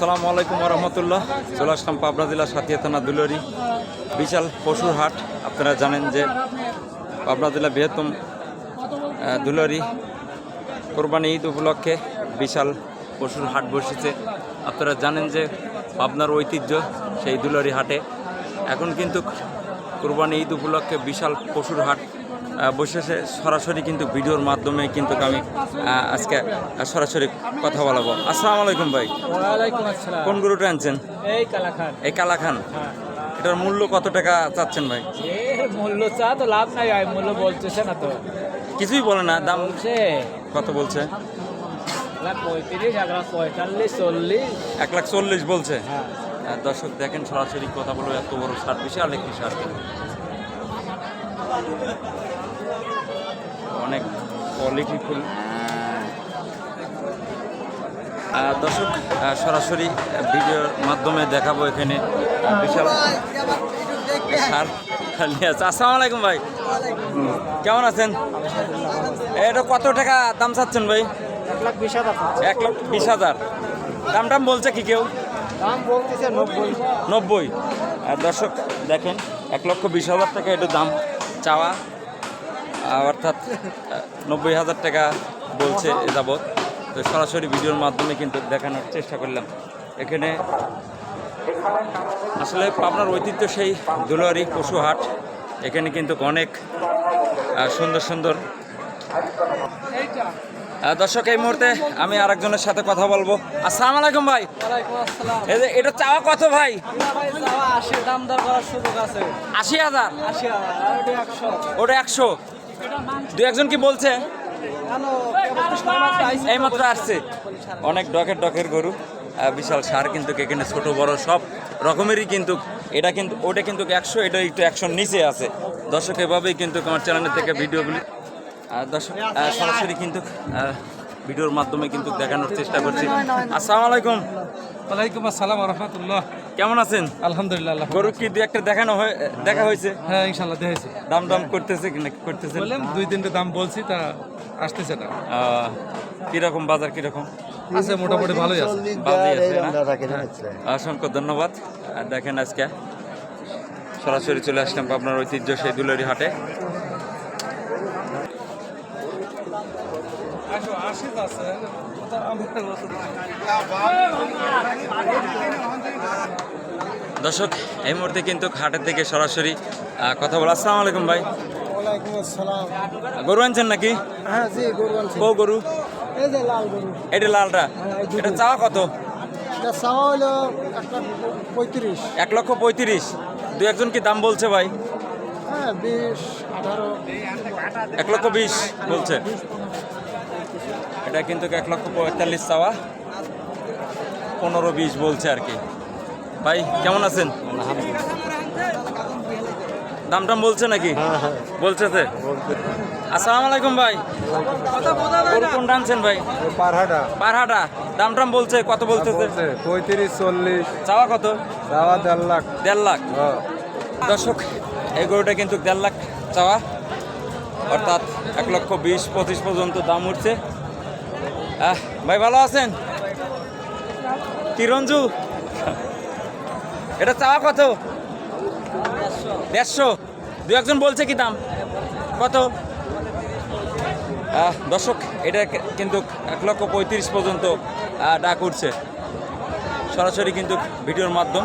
আসসালামু আলাইকুম রহমতুল্লাহ। চলে আসলাম পাবনা জেলার সাথিয়া থানা দুলরি বিশাল পশুর হাট। আপনারা জানেন যে পাবনা জেলা বৃহত্তম দুলরি কোরবানি ঈদ উপলক্ষে বিশাল পশুর হাট বসেছে। আপনারা জানেন যে পাবনার ঐতিহ্য সেই দুলরি হাটে। এখন কিন্তু কোরবানি ঈদ উপলক্ষে বিশাল পশুর হাট বসেছে সরাসরি কিন্তু ভিডিওর মাধ্যমে কিন্তু আমি আজকে সরাসরি কথা বলাবো। আসসালামু আলাইকুম ভাই। কোন গরুটা আনছেন? এই কালাখান। এই কালাখান। হ্যাঁ। এটার মূল্য কত টাকা চাচ্ছেন ভাই? মূল্য চা তো লাভ নাই মূল্য বলতেছে না তো। কিছুই বলে না দাম বলছে। কত বলছে? এক লাখ চল্লিশ। বলছে। হ্যাঁ। দর্শক দেখেন সরাসরি কথা বলব এত বড় সার বিশাল একটি সার অনেক কোয়ালিটিফুল দর্শক আহ, সরাসরি ভিডিওর মাধ্যমে দেখাবো এখানে বিশাল সার আসসালামু আলাইকুম ভাই। কেমন আছেন? এটা কত টাকা দাম চাচ্ছেন ভাই? এক লাখ বিশ হাজার। দাম টাম বলছে কি কেউ? নব্বই। আর দর্শক দেখেন এক লক্ষ বিশ হাজার টাকা একটু দাম চাওয়া। অর্থাৎ নব্বই হাজার টাকা বলছে এ যাবৎ। তো সরাসরি ভিডিওর মাধ্যমে কিন্তু দেখানোর চেষ্টা করলাম। এখানে আসলে পাবনার ঐতিহ্য সেই দুলারি পশুহাট। এখানে কিন্তু অনেক সুন্দর সুন্দর। দর্শক এই মুহূর্তে আমি আরেকজনের সাথে কথা বলব। আসসালাম আলাইকুম ভাই। এই যে এটা চাওয়া কত ভাই? আশি হাজার? ওটা একশো। দু একজন কি বলছে? এই মাত্র আসছে। অনেক ডকের ডকের গরু বিশাল সার কিন্তু এখানে ছোট বড় সব রকমেরই কিন্তু এটা কিন্তু, ওটা কিন্তু একশো, এটা একটু একশোর নিচে আছে। দর্শক, এভাবেই কিন্তু আমার চ্যানেলের থেকে ভিডিওগুলি দর্শক সরাসরি কিন্তু ভিডিওর মাধ্যমে কিন্তু দেখানোর চেষ্টা করছি। আসসালামু আলাইকুম। ওয়ালাইকুম আসসালাম রহমতুল্লাহ। কেমন আছেন? আলহামদুলিল্লাহ আল্লাহ গরু কি দুই একটা দেখানো হয়ে দেখা হয়েছে? হ্যাঁ ইনশাল্লাহ দেখেছি দাম দাম করতেছে কিনা করতেছে বললাম দুই তিনটে দাম বলছি তা আসতেছে না। আহ, কীরকম বাজার কীরকম? আছে মোটামুটি ভালোই আছে। বাজে আছে না? অসংখ্য ধন্যবাদ। আর দেখেন আজকে। সরাসরি চলে আসলাম আপনার ঐতিহ্য সেই দুলারি হাটে। দর্শক এই মুহূর্তে কিন্তু হাটের থেকে সরাসরি কথা বলা আসসালামু আলাইকুম ভাই। গরু আনছেন নাকি? হ্যাঁ গরু এটা লালটা? এটা চাওয়া কত? এটা চাওয়া এক পঁয়ত্রিশ। এক লক্ষ পঁয়ত্রিশ। দু একজন কি দাম বলছে ভাই? হ্যাঁ এক লক্ষ বিশ বলছে। এটা কিন্তু এক লক্ষ পঁয়তাল্লিশ চাওয়া। পনেরো বিশ বলছে আর কি। ভাই কেমন আছেন? দাম টাম বলছে নাকি? বলছে যে? আসসালামু আলাইকুম ভাই। গরু কোনটা আনছেন ভাই? পারহাটা। পারহাটা। দাম টাম বলছে কত বলতেছে? পঁয়ত্রিশ চল্লিশ। চাওয়া কত? যাওয়া দেড় লাখ। দেড় লাখ। দর্শক এই গরুটা কিন্তু দেড় লাখ চাওয়া। অর্থাৎ এক লক্ষ বিশ পঁচিশ পর্যন্ত দাম উঠছে। ভাই ভালো আছেন? কি রঞ্জু? এটা চাওয়া কত? দেড়শো। দু একজন বলছে কি দাম? কত? দর্শক, এটা কিন্তু এক লক্ষ পঁয়ত্রিশ পর্যন্ত ডাক উঠছে। সরাসরি কিন্তু ভিডিওর মাধ্যম।